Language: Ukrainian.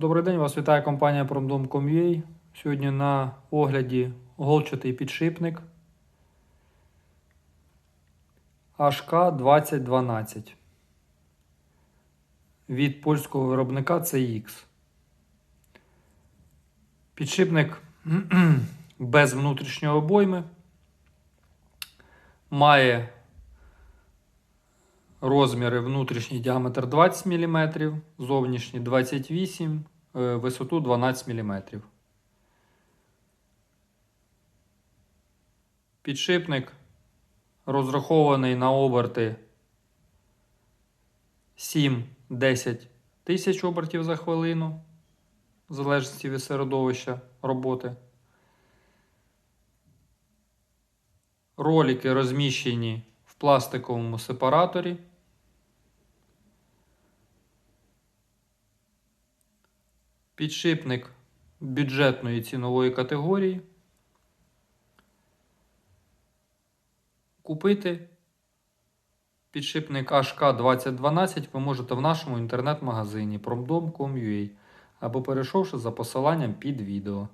Добрий день, вас вітає компанія Promdom.com.ua. Сьогодні на огляді голчатий підшипник HK 2012 від польського виробника CX. Підшипник без внутрішньої обойми має Розміри внутрішній діаметр 20 мм, зовнішній 28 е, висоту 12 мм. Підшипник розрахований на оберти 7-10 тисяч обертів за хвилину, в залежності від середовища роботи. Ролики розміщені в пластиковому сепараторі. Підшипник бюджетної цінової категорії. Купити підшипник HK 2012 ви можете в нашому інтернет-магазині promdom.com.ua або перейшовши за посиланням під відео.